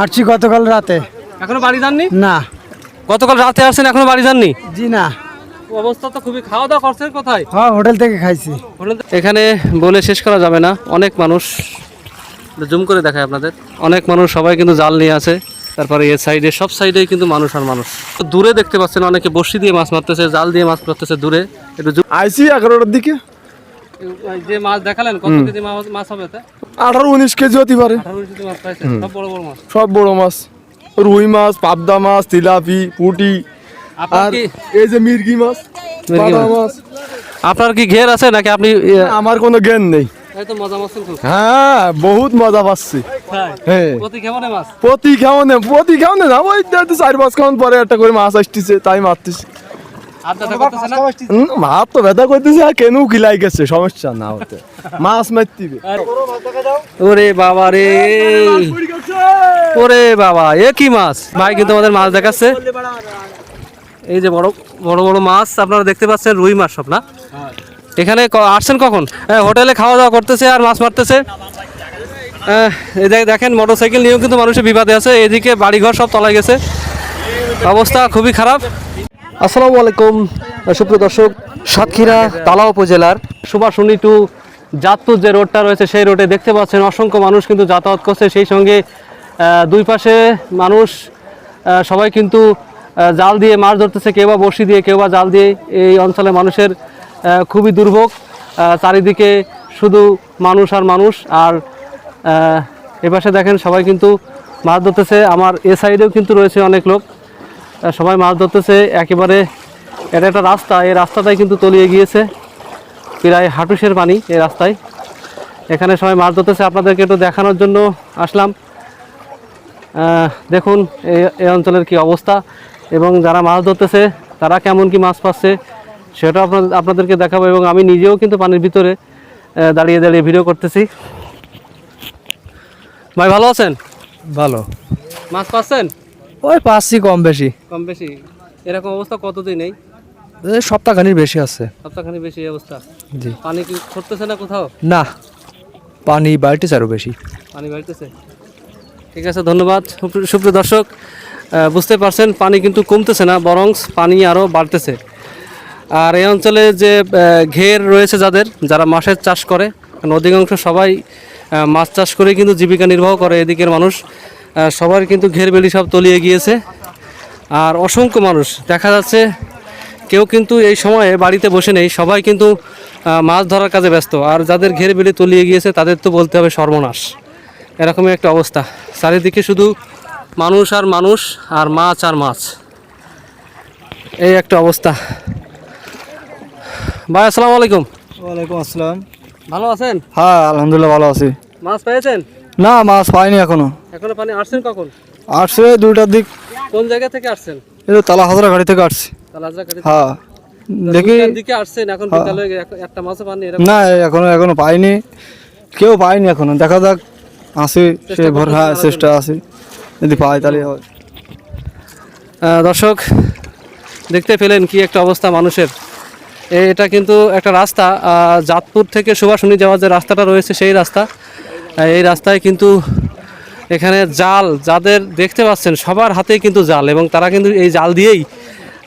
আসছি গতকাল রাতে। এখনও বাড়ি যাননি? না। গতকাল রাতে আসছেন এখনও বাড়ি যাননি? জি না। অবস্থা তো খুবই খাওয়া দাওয়া করছেন কোথায়? হ্যাঁ হোটেল থেকে খাইছি। এখানে বলে শেষ করা যাবে না। অনেক মানুষ জুম করে দেখায় আপনাদের। অনেক মানুষ সবাই কিন্তু জাল নিয়ে আছে। তারপরে এ সাইডে সব সাইডেই কিন্তু মানুষ আর মানুষ। দূরে দেখতে পাচ্ছেন অনেকে বসি দিয়ে মাছ মারতেছে জাল দিয়ে মাছ মারতেছে দূরে। একটু আইসি এগারোটার দিকে। যে মাছ দেখালেন কত কেজি মাছ- মাছ হবে আঠারো উনিশ কেজি হতে পারে। সব বড় বড় মাছ। সব বড় মাছ। রুই মাছ পাবদা মাছ তিলাপি পুটি। আপনার আর কি? এই যে মির্গি মাছ মাছ। মাছ। আপনার কি ঘের আছে নাকি আপনি আমার কোনো জ্ঞান নেই। হ্যাঁ বহুত মজা পাচ্ছি। হ্যাঁ। প্রতি মাছ? প্রতি কেমন না ওই চার পাঁচ কেমন পরে একটা করে মাছ আসতেছে তাই মারতেছি। মাছ তো ব্যথা করতেছে আর কেন কিলাই গেছে? সমস্যা না হতে। মাছ মারতিবে। ওরে বাবা রে। ওরে বাবা এ কি মাছ? ভাই কিন্তু আমাদের মাছ দেখাচ্ছে? এই যে বড় বড় বড় মাছ আপনারা দেখতে পাচ্ছেন রুই মাছ সব না? এখানে ক- আসছেন কখন? হ্যাঁ, হোটেলে খাওয়া দাওয়া করতেছে আর মাছ মারতেছে। এই দেখেন মোটর সাইকেল নিয়েও কিন্তু মানুষের বিবাদে আছে। এদিকে বাড়িঘর সব তলায় গেছে। অবস্থা খুবই খারাপ। আসসালামু আলাইকুম, সুপ্রিয় দর্শক, সাতক্ষীরা তালা উপজেলার সুভাষুনি টু জাতপুর যে রোডটা রয়েছে, সেই রোডে দেখতে পাচ্ছেন অসংখ্য মানুষ কিন্তু যাতায়াত করছে। সেই সঙ্গে দুই পাশে মানুষ সবাই কিন্তু জাল দিয়ে মাছ ধরতেছে, কেউ বা বড়শি দিয়ে, কেউ বা জাল দিয়ে। এই অঞ্চলে মানুষের খুবই দুর্ভোগ। চারিদিকে শুধু মানুষ আর মানুষ। আর এপাশে দেখেন সবাই কিন্তু মাছ ধরতেছে। আমার এ সাইডেও কিন্তু রয়েছে অনেক লোক। সবাই মাছ ধরতেছে একেবারে এটা একটা রাস্তা এই রাস্তাটাই কিন্তু তলিয়ে গিয়েছে প্রায় হাঁটুসের পানি এই রাস্তায়। এখানে সবাই মাছ ধরতেছে আপনাদেরকে একটু দেখানোর জন্য আসলাম। দেখুন এই এই অঞ্চলের কি অবস্থা এবং যারা মাছ ধরতেছে তারা কেমন কি মাছ পাচ্ছে সেটা আপনাদের আপনাদেরকে দেখাবো এবং আমি নিজেও কিন্তু পানির ভিতরে দাঁড়িয়ে দাঁড়িয়ে ভিডিও করতেছি। ভাই ভালো আছেন? ভালো। মাছ পাচ্ছেন? ওই পাচ্ছি কম বেশি। কম বেশি? এরকম অবস্থা কতদিন এই? সপ্তাহখানির বেশি আছে। সপ্তাহখানি বেশি অবস্থা? জি। পানি কি করতেছে না কোথাও? না পানি বাড়িতে আরও বেশি। পানি বাড়তেছে? ঠিক আছে ধন্যবাদ। সুপ্রিয়- দর্শক বুঝতে পারছেন পানি কিন্তু কমতেছে না বরং পানি আরও বাড়তেছে। আর এই অঞ্চলে যে ঘের রয়েছে যাদের যারা মাছের চাষ করে কারণ অধিকাংশ সবাই মাছ চাষ করে কিন্তু জীবিকা নির্বাহ করে এদিকের মানুষ। সবার কিন্তু ঘের বেলি সব তলিয়ে গিয়েছে। আর অসংখ্য মানুষ দেখা যাচ্ছে কেউ কিন্তু এই সময়ে বাড়িতে বসে নেই সবাই কিন্তু মাছ ধরার কাজে ব্যস্ত। আর যাদের ঘের বেলি তলিয়ে গিয়েছে তাদের তো বলতে হবে সর্বনাশ। এরকমই একটা অবস্থা। চারিদিকে শুধু মানুষ আর মানুষ আর মাছ আর মাছ। এই একটা অবস্থা। ভাই আসসালামু আলাইকুম। ওয়ালাইকুম আসসালাম। ভালো আছেন? হ্যাঁ আলহামদুলিল্লাহ ভালো আছি। মাছ পেয়েছেন? না মাছ পাইনি এখনও। এখনও পানি আসছেন কখন? আসছে দুইটার দিক। কোন জায়গা থেকে আসছেন? এই তো তালা হাজরা গাড়ি থেকে আসছি। তালাজাকারি হ্যাঁ। দেখি দিকে আসছেন এখন বিকালে একটা মাছও পানি না এখনও এখনও পাইনি। কেউ পাইনি এখনও। দেখা যাক আসি সে ভোর হ্যাঁ চেষ্টা আছে যদি পাই তাহলে হয়। দর্শক দেখতে পেলেন কি একটা অবস্থা মানুষের। এটা কিন্তু একটা রাস্তা। আহ, জাতপুর থেকে সুভাষণী যাওয়ার যে রাস্তাটা রয়েছে সেই রাস্তা। এই রাস্তায় কিন্তু এখানে জাল, যাদের দেখতে পাচ্ছেন, সবার হাতেই কিন্তু জাল এবং তারা কিন্তু এই জাল দিয়েই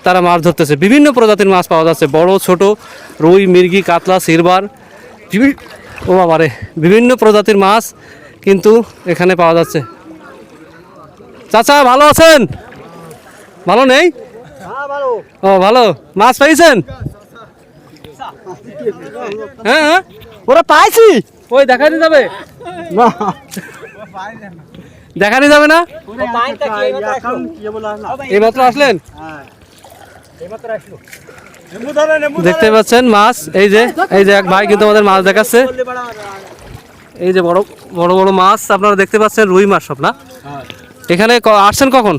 তারা মাছ ধরতেছে। বিভিন্ন প্রজাতির মাছ পাওয়া যাচ্ছে, বড়, ছোট, রুই, মির্গি, কাতলা সিরবার ও বাবারে, বিভিন্ন প্রজাতির মাছ কিন্তু এখানে পাওয়া যাচ্ছে। চাচা, ভালো আছেন? ভালো নেই? ও, ভালো। মাছ পাইছেন হ্যাঁ হ্যাঁ। ওরা পাইছি। ওই দেখানি যাবে? না। দেখানি যাবে না? এই মাত্র আসলেন? দেখতে পাচ্ছেন মাছ এই যে এই যে এক ভাই কিন্তু আমাদের মাছ দেখাচ্ছে। এই যে বড় বড় বড় মাছ আপনারা দেখতে পাচ্ছেন রুই মাছ সব না? এখানে ক- আসছেন কখন?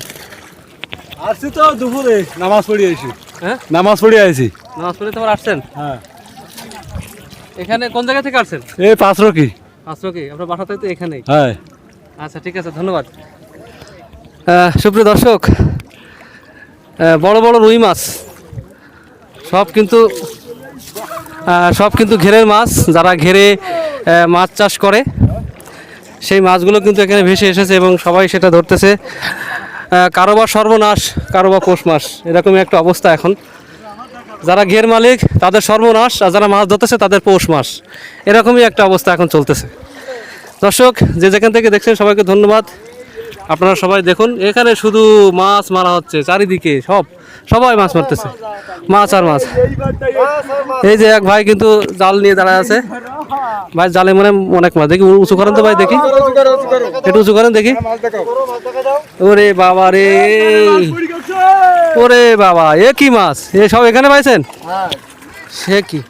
আসছি তো দুপুরে নামাজ পড়ি আসি হ্যাঁ? নামাজ পড়ি আইছি। নামাজ পড়ে তোমার আসছেন? হ্যাঁ। এখানে কোন জায়গা থেকে আসছেন? এই পাঁচ রকি আসলো কি আপনার বাসাতে তো এখানেই। হ্যাঁ। আচ্ছা ঠিক আছে ধন্যবাদ। সুপ্রিয় দর্শক বড় বড় রুই মাছ সব কিন্তু সব কিন্তু ঘেরের মাছ যারা ঘেরে মাছ চাষ করে সেই মাছগুলো কিন্তু এখানে ভেসে এসেছে এবং সবাই সেটা ধরতেছে। কারও বা সর্বনাশ কারও বা পৌষ মাস এরকমই একটা অবস্থা এখন। যারা ঘের মালিক, তাদের সর্বনাশ আর যারা মাছ ধরতেছে, তাদের পৌষ মাস। এরকমই একটা অবস্থা এখন চলতেছে। দর্শক, যে যেখান থেকে দেখছেন, সবাইকে ধন্যবাদ। আপনারা সবাই দেখুন এখানে শুধু মাছ মারা হচ্ছে চারিদিকে সব সবাই মাছ মারতেছে। মাছ আর মাছ। এই যে এক ভাই কিন্তু জাল নিয়ে দাঁড়ায় আছে। ভাই জালে মনে অনেক মাছ দেখি উঁচু করেন তো ভাই দেখি। একটু উঁচু করেন দেখি। ওরে বাবা রে। ওরে বাবা এ কি মাছ? এ সব এখানে পাইছেন? সে কি?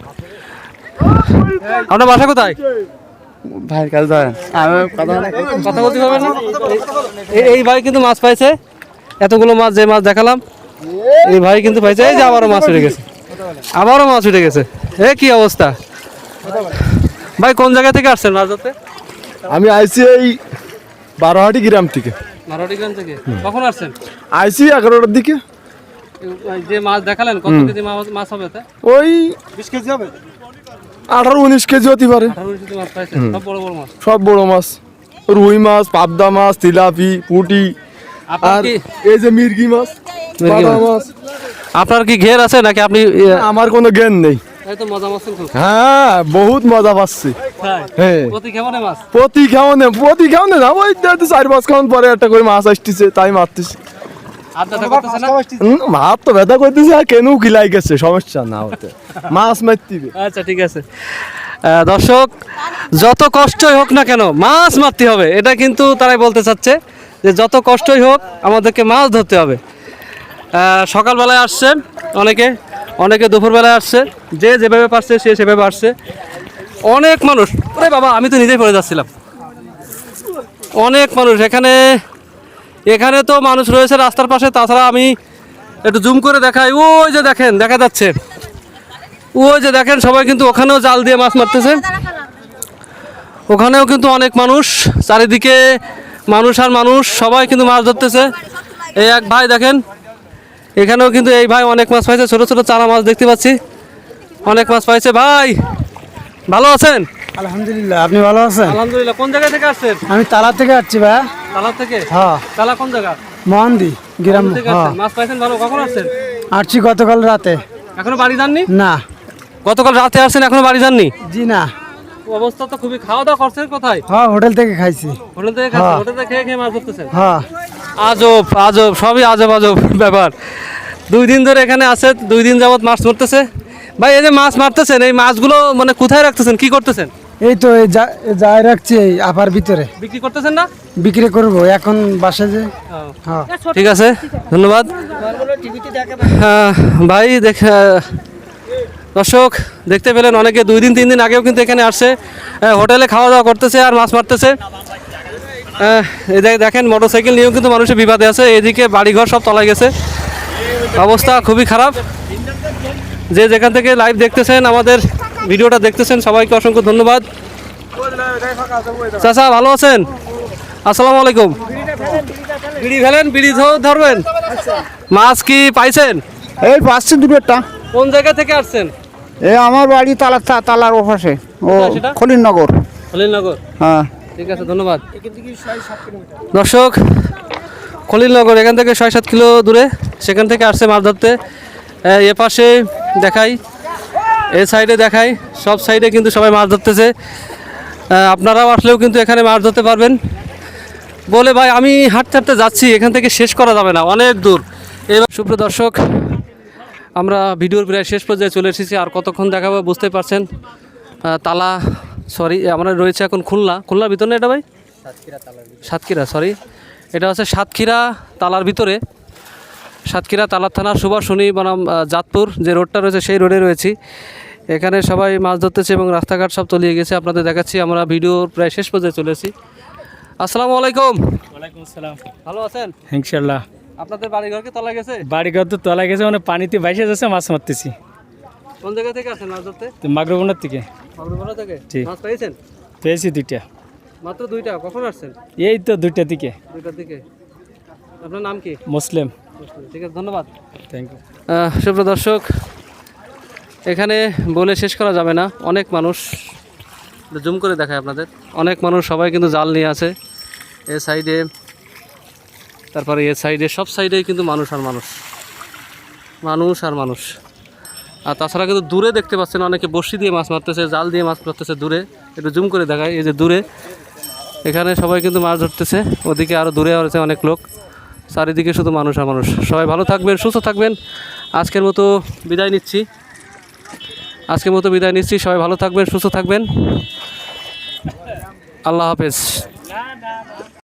আপনার বাসা কোথায়? ভাইয়ের কাছে ধরেন। কথা কথা বলতে পারবেন না? এই- ভাই কিন্তু মাছ পাইছে। এতগুলো মাছ যে মাছ দেখালাম এই ভাই কিন্তু পাইছে। এই যে আবারও মাছ উঠে গেছে। আবারও মাছ উঠে গেছে। এ কি অবস্থা? ভাই কোন জায়গা থেকে আসছেন মাছ ধরতে আমি আইছি এই বারোহাটি গ্রাম থেকে। মারোয়াড়ি গ্রাম থেকে? কখন আসছেন? আইছি এগারোটার দিকে। এই যে মাছ দেখালেন কত কেজি মাছ- মাছ হবে ওই বিশ কেজি হবে? আঠারো উনিশ কেজি হতে পারে। সব বড় বড় মাছ? সব বড় মাছ। রুই মাছ পাবদা মাছ তিলাপি পুটি আর এই যে মির্গি মাছ মিরগি মাছ। আপনার কি ঘের আছে নাকি আপনি আমার কোনো জ্ঞান নেই। এই তো মাছ হ্যাঁ বহুত মজা পাচ্ছি। হ্যাঁ। প্রতি মাছ? প্রতি খাওয়ানে না ওই চার পাঁচ খাওয়ান পরে একটা করে মাছ আসতেছে তাই মারতেছে আড্ডা করতেছে না হুম, হাত তো ব্যথা করতেছে আর কেন খিলাই গেছে সমস্যা না হতে মাছ মারতিবে। আচ্ছা ঠিক আছে। দর্শক যত কষ্টই হোক না কেন মাছ মারতে হবে। এটা কিন্তু তারাই বলতে চাচ্ছে যে যত কষ্টই হোক আমাদেরকে মাছ ধরতে হবে। সকালবেলায় আসছে অনেকে অনেকে দুপুরবেলায় আসছে। যে যেভাবে পারছে সে সেভাবে আসছে। অনেক মানুষ ওরে বাবা আমি তো নিজেই পড়ে যাচ্ছিলাম। অনেক মানুষ এখানে এখানে তো মানুষ রয়েছে রাস্তার পাশে, তাছাড়া আমি একটু জুম করে দেখাই। ওই যে দেখেন, দেখা যাচ্ছে। ওই যে দেখেন, সবাই কিন্তু ওখানেও জাল দিয়ে মাছ মারতেছে। ওখানেও কিন্তু অনেক মানুষ, চারিদিকে মানুষ আর মানুষ, সবাই কিন্তু মাছ ধরতেছে। এই এক ভাই দেখেন, এখানেও কিন্তু এই ভাই অনেক মাছ পাইছে, ছোট ছোট চারা মাছ দেখতে পাচ্ছি। অনেক মাছ পাইছে। ভাই, ভালো আছেন? আলহামদুলিল্লাহ আপনি ভালো আছেন? আলহামদুলিল্লাহ কোন জায়গা থেকে আসছেন? আমি তালা থেকে আসছি ভাই। তালা থেকে? হ্যাঁ। তালা কোন জায়গা? মহান্দি গ্রাম থেকে হ্যাঁ। মাছ পাইছেন ভালো কখন আসছেন? আসছি গতকাল রাতে। এখনও বাড়ি যাননি? না। গতকাল রাতে আসছেন এখনও বাড়ি যাননি? জি না। অবস্থা তো খুবই খাওয়া দাওয়া করছেন কোথায়? হ্যাঁ হোটেল থেকে খাইছি। হোটেল থেকে খাচ্ছেন হোটেল থেকে খেয়ে খেয়ে মাছ ধরতেছেন? হ্যাঁ। আজব আজব সবই আজব আজব ব্যাপার। দুই দিন ধরে এখানে আছে দুই দিন যাবত মাছ ধরতেছে। ভাই এই যে মাছ মারতেছেন এই মাছগুলো মানে কোথায় রাখতেছেন? কি করতেছেন? এই তো এই যাই রাখছি এই আপার ভিতরে। বিক্রি করতেছেন না? বিক্রি করব এখন বাসে যে হ্যাঁ। ঠিক আছে ধন্যবাদ। হ্যাঁ, ভাই দেখ দর্শক দেখতে পেলেন অনেকে দুই দিন তিন দিন আগেও কিন্তু এখানে আসছে। আহ, হোটেলে খাওয়া দাওয়া করতেছে আর মাছ মারতেছে। দেখেন মোটরসাইকেল নিয়েও কিন্তু মানুষের বিবাদে আছে। এদিকে বাড়িঘর সব তলায় গেছে। অবস্থা খুবই খারাপ। যে যেখান থেকে লাইভ দেখতেছেন আমাদের ভিডিওটা দেখতেছেন সবাইকে অসংখ্য ধন্যবাদ। চাচা ভালো আছেন? আসসালামু আলাইকুম। বিড়ি ফেলেন বিড়ি ধরবেন? মাছ কি পাইছেন? এই পাচ্ছি দুটো একটা। কোন জায়গা থেকে আসছেন? এ আমার বাড়ি তালা তা- তালার ওপাশে। ও? খলিননগর খলিলনগর। হ্যাঁ। ঠিক আছে ধন্যবাদ। দর্শক খলিলনগর এখান থেকে ছয় সাত কিলো দূরে সেখান থেকে আসছে মাছ ধরতে। এ পাশে দেখাই। এ সাইডে দেখাই সব সাইডে কিন্তু সবাই মাছ ধরতেছে। আপনারাও আসলেও কিন্তু এখানে মাছ ধরতে পারবেন। বলে ভাই আমি হাঁটতে হাঁটতে যাচ্ছি এখান থেকে শেষ করা যাবে না অনেক দূর। এবার সুপ্রিয় দর্শক আমরা ভিডিওর প্রায় শেষ পর্যায়ে চলে এসেছি আর কতক্ষণ দেখাবো বুঝতে পারছেন। তালা সরি আমরা রয়েছে এখন খুলনা। খুলনার ভিতরে না এটা ভাই? সাতক্ষীরা সরি এটা হচ্ছে সাতক্ষীরা তালার ভিতরে। সাতক্ষীরা তালার থানার সুভাষণী বনাম জাতপুর যে রোডটা রয়েছে সেই রোডে রয়েছি। এখানে সবাই মাছ ধরতেছে এবং রাস্তাঘাট সব তলিয়ে গেছে আপনাদের দেখাচ্ছি আমরা ভিডিওর প্রায় শেষ পর্যায়ে চলেছি আসসালামু আলাইকুম। ওয়ালাইকুম আসসালাম। ভালো আছেন? ইনশাল্লাহ আপনাদের বাড়িঘর কি তলা গেছে? বাড়িঘর তো তলা গেছে মানে পানিতে বাইসে যাচ্ছে মাছ মারতেছি। কোন জায়গা থেকে আসেন মাছ ধরতে? মাগরবনের থেকে। থেকে? মাছ পেয়েছেন? পেয়েছি দুইটা। মাত্র দুইটা কখন আসছেন? এই তো দুইটা দিকে। দুইটার দিকে। আপনার নাম কি? মুসলিম। ঠিক আছে ধন্যবাদ। থ্যাংক ইউ আহ, দর্শক এখানে বলে শেষ করা যাবে না। অনেক মানুষ জুম করে দেখায় আপনাদের। অনেক মানুষ সবাই কিন্তু জাল নিয়ে আছে। এ সাইডে তারপরে এ সাইডে সব সাইডেই কিন্তু মানুষ আর মানুষ। মানুষ আর মানুষ। আর তাছাড়া কিন্তু দূরে দেখতে পাচ্ছেন অনেকে বড়শি দিয়ে মাছ মারতেছে জাল দিয়ে মাছ মারতেছে দূরে। একটু জুম করে দেখায় এই যে দূরে। এখানে সবাই কিন্তু মাছ ধরতেছে ওদিকে আরও দূরে আছে অনেক লোক। চারিদিকে শুধু মানুষ আর মানুষ। সবাই ভালো থাকবেন, সুস্থ থাকবেন। আজকের মতো বিদায় নিচ্ছি। আজকের মতো বিদায় নিচ্ছি। সবাই ভালো থাকবেন, সুস্থ থাকবেন। আল্লাহ হাফেজ।